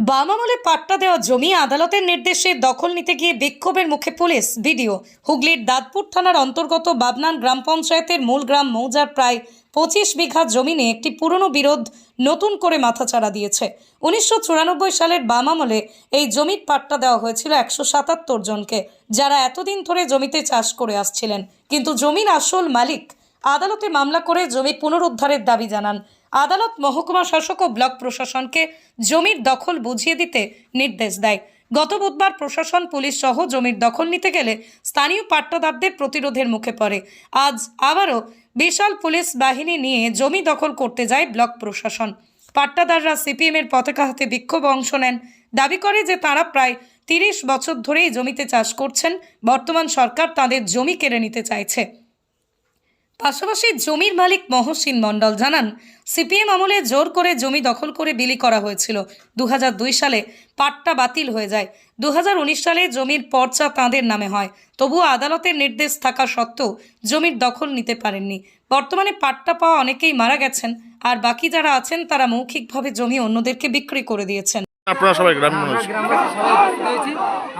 বাম আমলে পাট্টা দেওয়া জমি আদালতের নির্দেশে দখল নিতে গিয়ে বিক্ষোভের মুখে পুলিশ ভিডিও হুগলির দাঁতপুর থানার অন্তর্গত বাবনান গ্রাম পঞ্চায়েতের মূল গ্রাম মৌজার প্রায় পঁচিশ বিঘা জমিনে একটি পুরনো বিরোধ নতুন করে মাথাচাড়া দিয়েছে। উনিশশো চুরানব্বই সালের বাম আমলে এই জমির পাট্টা দেওয়া হয়েছিল একশো সাতাত্তর জনকে, যারা এতদিন ধরে জমিতে চাষ করে আসছিলেন। কিন্তু জমির আসল মালিক আদালতে মামলা করে জমি পুনরুদ্ধারের দাবি জানান। আদালত মহকুমা শাসক ও ব্লক প্রশাসনকে জমির দখল বুঝিয়ে দিতে নির্দেশ দেয়। গত বুধবার প্রশাসন, পুলিশ সহ জমির দখল নিতে গেলে স্থানীয় পাট্টাদারদের প্রতিরোধের মুখে পড়ে। আজ আবারও বিশাল পুলিশ বাহিনী নিয়ে জমি দখল করতে যায় ব্লক প্রশাসন। পাট্টাদাররা সিপিএমের পতাকা হাতে বিক্ষোভ অংশ নেন। দাবি করে যে তারা প্রায় তিরিশ বছর ধরেই জমিতে চাষ করছেন। বর্তমান সরকার তাদের জমি কেড়ে নিতে চাইছে। পাশাপাশি জমির মালিক মহসিন মণ্ডল জানান সিপিএম আমলে জোর করে জমি দখল করে বিলি করা হয়েছিল। দুহাজার দুই সালে পাট্টা বাতিল হয়ে যায়। দুহাজার উনিশ সালে জমির পর্চা তাঁদের নামে হয়। তবুও আদালতের নির্দেশ থাকা সত্ত্বেও জমির দখল নিতে পারেননি। বর্তমানে পাট্টা পাওয়া অনেকেই মারা গেছেন আর বাকি যারা আছেন তারা মৌখিকভাবে জমি অন্যদেরকে বিক্রি করে দিয়েছেন। আপনারা সবাই মানুষ।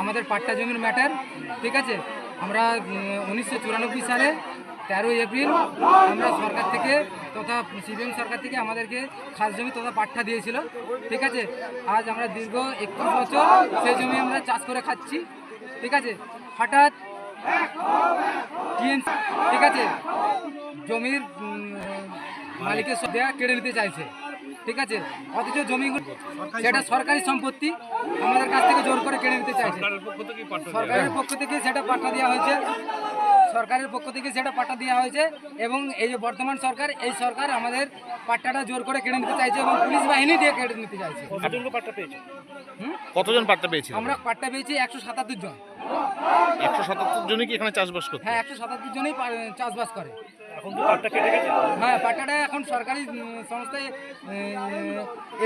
আমাদের পাট্টা জমির ম্যাটার ঠিক আছে? আমরা উনিশশো চুরানব্বই সালে তেরোই এপ্রিল আমরা সরকার থেকে তথা সিপিএম সরকার থেকে আমাদেরকে খাস জমি তথা পাট্টা দিয়েছিল। ঠিক আছে? আজ আমরা দীর্ঘ একত্রিশ বছর সেই জমি আমরা চাষ করে খাচ্ছি। ঠিক আছে? হঠাৎ ঠিক আছে? জমির মালিকের দেয়া কেড়ে নিতে চাইছে। ঠিক আছে? অথচ জমিগুলো সেটা সরকারি সম্পত্তি আমাদের কাছ থেকে জোর করে কেড়ে নিতে চাইছে। সরকারের পক্ষ থেকে সেটা পাঠা দেওয়া হয়েছে। সরকারের পক্ষ থেকে সেটা পাঠা দেওয়া হয়েছে এবং এই যে বর্তমান সরকার এই সরকার আমাদের পাট্টাটা জোর করে কেড়ে নিতে চাইছে এবং পুলিশ বাহিনী দিয়ে কেড়ে নিতে চাইছে। কতজন পাট্টা পেয়েছিল? আমরা পাট্টা পেয়েছি একশো সাতাত্তর জন। একশো সাতাত্তর জনই কি এখানে চাষবাস করতে? হ্যাঁ একশো সাতাত্তর জনই চাষবাস করে। হ্যাঁ পাট্টাটা এখন সরকারি সংস্থায়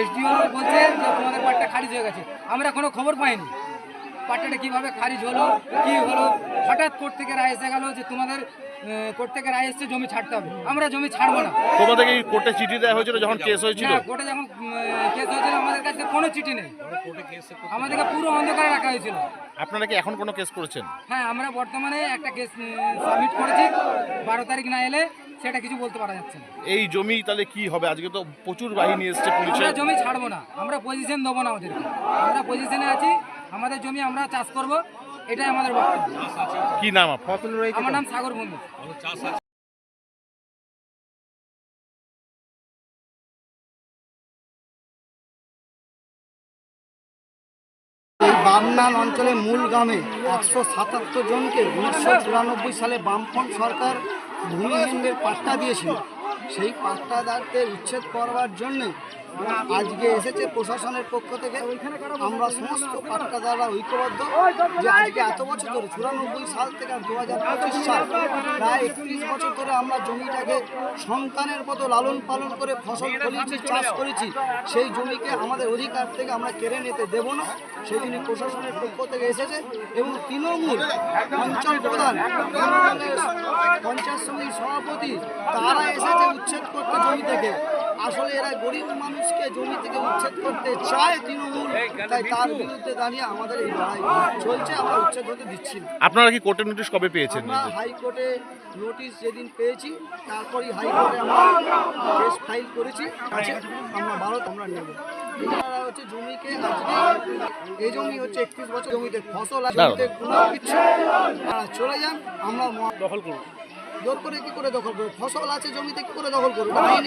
এসডিও বলছে যে তোমাদের পাট্টা খারিজ হয়ে গেছে। আমরা কোনো খবর পাইনি। পাট্টাটা কীভাবে খারিজ হলো কি হলো হঠাৎ কোর্ট থেকে রায় এসে গেল যে তোমাদের কোর্ট থেকে রায় এসছে জমি ছাড়তে হবে। আমরা জমি ছাড়বো না। তোমাদেরকে কোর্টে চিঠি দেওয়া হয়েছিল যখন কেস হয়েছিল? কোর্টে যখন কেস হয়েছিল আমাদের কাছে কোনো চিঠি নেই। আমাদেরকে পুরো অন্ধকারে রাখা হয়েছিল। আপনারা কি এখন কোনো কেস করেছেন? হ্যাঁ আমরা বর্তমানে একটা কেস সাবমিট করেছি। বারো তারিখ না এলে সেটা কিছু বলতে পারা যাচ্ছে না। এই জমি তাহলে কি হবে? আজকে তো প্রচুর বাহিনী এসছে পুলিশের। জমি ছাড়বো না। আমরা পজিশন দেবো না ওদেরকে। আমরা পজিশনে আছি। আমাদের জমি আমরা চাষ করব এটাই আমাদের কি নাম আপনার? আমার নাম সাগর বন্ধু। বামনান অঞ্চলের মূল গ্রামে একশো সাতাত্তর জনকে উনিশশো চুরানব্বই সালে বামফ্রন্ট সরকার ভূমিহীনদের পাট্টা দিয়েছিল। সেই পাট্টাদারদের উচ্ছেদ করবার জন্যে আজকে এসেছে প্রশাসনের পক্ষ থেকে। আমরা সমস্ত পাট্টাদাররা ঐক্যবদ্ধ, যে আজকে এত বছর ধরে, চুরানব্বই সাল থেকে দু হাজার পঁচিশ সাল, প্রায় একত্রিশ বছর ধরে আমরা জমিটাকে সন্তানের মতো লালন পালন করে ফসল ফলিয়েছি, চাষ করেছি, সেই জমিকে আমাদের অধিকার থেকে আমরা কেড়ে নিতে দেব না। সেই জন্য প্রশাসনের পক্ষ থেকে এসেছে এবং তৃণমূল অঞ্চল প্রধান, পঞ্চায়েত সমিতির সভাপতি, তারা এসেছে উচ্ছেদ করতে জমি থেকে। আসলে এরা গরিব মানুষকে জমি থেকে উচ্ছেদ করতে চায় তৃণমূল তাই তার বিরুদ্ধে দাঁড়িয়ে আমাদের এই লড়াই চলছে আমরা উচ্ছেদ হতে দিচ্ছি না। আপনারা কি কোর্টের নোটিশ কবে পেয়েছেন? আমরা হাইকোর্টে নোটিশ যেদিন পেয়েছি তারপরই হাইকোর্টে আমরা কেস ফাইল করেছি। আছে আমরা ভারত আমরা নেব। হচ্ছে জমিকে এই জমি হচ্ছে একত্রিশ বছর জমিতে ফসল জমিতে কোনো কিছু চলে যান আমরা দখল করব জোর করে কি করে দখল করব? ফসল আছে, জমিতে কি করে দখল করবে? আইন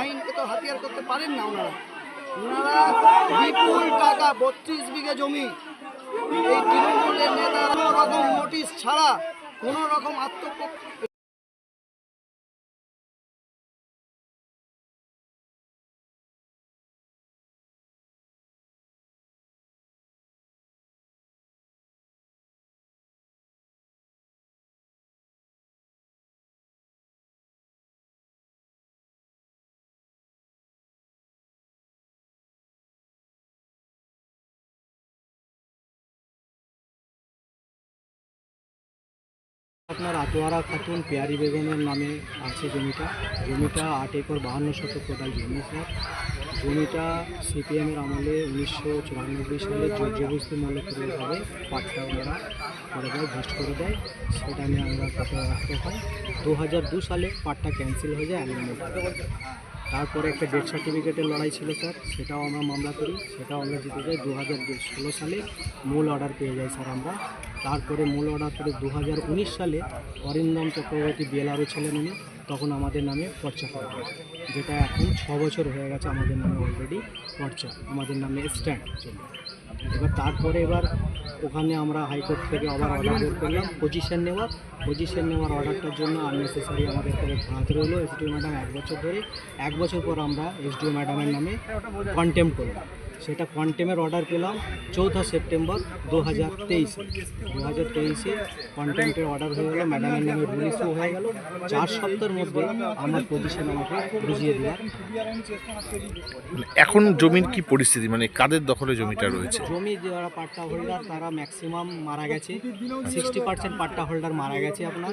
আইনকে তো হাতিয়ার করতে পারেন না ওনারা। ওনারা বিপুল টাকা, বত্রিশ বিঘা জমি। এই তৃণমূলের নেতা কোনো রকম নোটিশ ছাড়া কোনো রকম আত্মপক্ষ আপনার আতোয়ারা খাতুন পেয়ারি বেগমের নামে আছে জমিটা। জমিটা আট একর বাহান্ন শতক কোটাল জমি স্যার জমিটা সিপিএমের আমলে উনিশশো চুরানব্বই সালে জবরদস্তি মূল্যপুরভাবে পাট্টা ওনারা করে দেয় ভোস্ট করে দেয়। সেটা নিয়ে আমরা কথা রাখতে হয় দু সালে পাটটা ক্যান্সেল হয়ে যায় অ্যামেন্ডমেন্ট তারপরে একটা ডেথ সার্টিফিকেটের লড়াই ছিল স্যার সেটাও আমরা মামলা করি। সেটাও আমরা জিতে যাই। দু হাজার ষোলো সালে মূল অর্ডার পেয়ে যাই স্যার আমরা। তারপরে মূল অর্ডার করে দু হাজার উনিশ সালে অরিন্দম চক্রবর্তী বিএলআরও ছিলেন উনি। তখন আমাদের নামে পর্চা করা হয়। যেটা এখন ছ বছর হয়ে গেছে আমাদের নামে অলরেডি পর্চা। আমাদের নামে স্ট্যান্ড চলে এবার তারপরে এবার ওখানে আমরা হাইকোর্ট থেকে আবার অর্ডার করলাম। পজিশন নেওয়ার পজিশন নেওয়ার অর্ডারটার জন্য আননেসেসারি আমাদের কাছে ভাত রইল। এসডিও ম্যাডাম এক বছর ধরে, এক বছর পর আমরা এসডিও ম্যাডামের নামে কন্টেম্প করলাম। সেটা কন্টেমের অর্ডার পেলাম চৌঠা সেপ্টেম্বর দু হাজার তেইশে। দু হাজার তেইশে কন্টেম্পের অর্ডার হয়ে গেলো ম্যাডামের নামে রিলিজও হয়ে গেল। চার সপ্তাহের মধ্যে আমার পজিশন আমাকে বুঝিয়ে মানে এখন জমির কি পরিস্থিতি? মানে কাদের দখলে জমিটা রয়েছে? জমি যারা পাট্টা হোল্ডার তারা ম্যাক্সিমাম মারা গেছে। সিক্সটি পার্সেন্ট পাট্টা হোল্ডার মারা গেছে আপনার।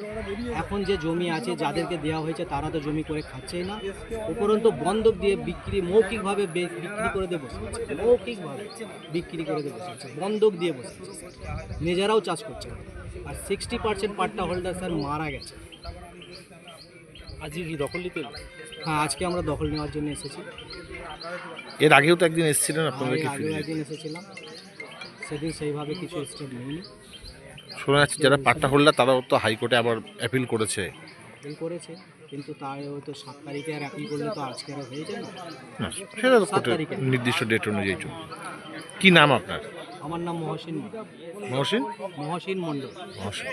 এখন যে জমি আছে যাদেরকে দেওয়া হয়েছে তারা তো জমি করে খাচ্ছেই না। উপরন্তু বন্ধক দিয়ে বিক্রি মৌখিকভাবে বে- বিক্রি করে আছে মৌখিকভাবে বিক্রি করে দিয়ে বসে আছে বন্ধক দিয়ে বসে আছে নিজেরাও চাষ করছে। আর sixty percent patta holder sir মারা গেছে। আজকে কি দখল নিতে হ্যাঁ আজকে আমরা দখল নেওয়ার জন্য এসেছি। এর আগেও তো একদিন এসেছিলেন আপনাদের আগেও একদিন এসেছিলাম। সেদিন সেইভাবে কিছু স্টেপ নেইনি। শোনা যাচ্ছে যারা পাট্টা হোল্ডার তারাও তো হাইকোর্টে আবার অ্যাপিল করেছে। অ্যাপিল করেছে কিন্তু তার হয়তো সাত তারিখে আর অ্যাপিল করলে তো আজকে আর হয়ে যায় না। সেটা তো। নির্দিষ্ট ডেট অনুযায়ী চলবে। কি নাম আপনার? আমার নাম মহসিন। মহসিন? মহসিন মণ্ডল। মহসিন।